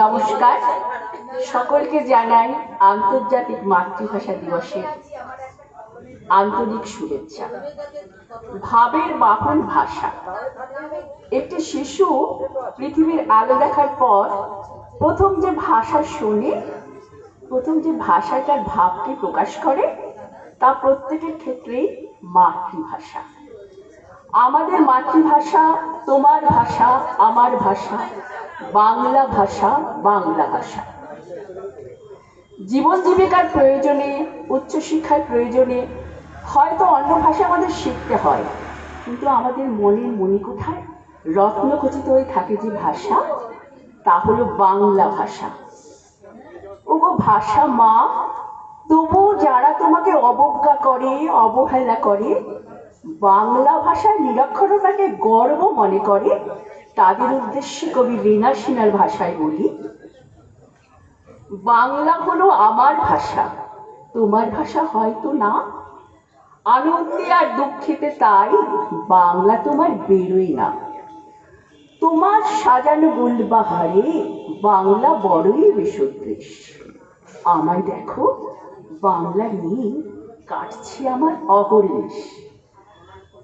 নমস্কার। সকলকে জানাই আন্তর্জাতিক মাতৃভাষা দিবসের আন্তরিক শুভেচ্ছা। ভাবের বাহন ভাষা। একটি শিশু পৃথিবীর আলো দেখার পর প্রথম যে ভাষা শুনে, প্রথম যে ভাষায় তার ভাবকে প্রকাশ করে, তা প্রত্যেকের ক্ষেত্রেই মাতৃভাষা। আমাদের মাতৃভাষা তোমার ভাষা, আমার ভাষা। বাংলা ভাষা বাংলা ভাষা। জীবন জীবিকার প্রয়োজনে উচ্চশিক্ষার প্রয়োজনে হয়তো অন্য ভাষা আমাদের শিখতে হয়, কিন্তু আমাদের মনের মণিকোঠায় রত্নখচিত হয়ে থাকে যে ভাষা, তা হলো বাংলা ভাষা। ওগো ভাষা মা তবু যারা তোমাকে অবজ্ঞা করে, অবহেলা করে বাংলা ভাষার নিরক্ষরতাকে গর্ব মনে করে, তাদের উদ্দেশ্যে কবি রেনা সিনার ভাষায় বলি, বাংলা হলো আমার ভাষা, তোমার ভাষা হয়তো না। আনন্দে আর দুঃখেতে তাই বাংলা তোমার বেরোয় না। তোমার সাজানো গুলবাহারে বাংলা বড়ই বেসদৃশ আমায় দেখো, বাংলা নিয়ে কাটছে আমার অহর্নিশ।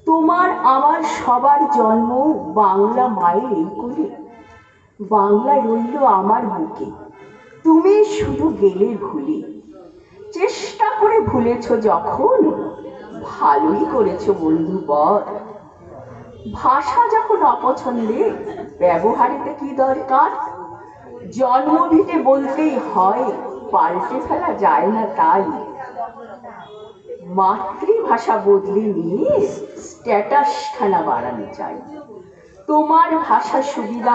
তোমার আমার সবার জন্ম বাংলা মায়ের এই করে বাংলা রইল আমার বুকে। তুমি শুধু গেলে ভুলে। চেষ্টা করে ভুলেছ যখন, ভালোই করেছ বন্ধু বর। ভাষা যখন অপছন্দে, ব্যবহারেতে কি দরকার? জন্মভিটে বলতেই হয়, পাল্টে ফেলা যায় না তাই। মাতৃভাষা বদলে নিয়ে স্ট্যাটাস খানা বাড়ানো চাই। তোমার ভাষা সুবিধা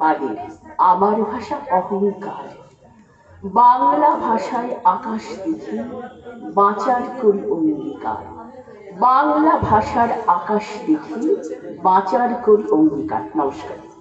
বাদে আমার ভাষা অহংকার। বাংলা ভাষায় আকাশ দেখি বাঁচার করি অঙ্গীকার। বাংলা ভাষার আকাশ দেখি বাঁচার করি অঙ্গীকার। নমস্কার।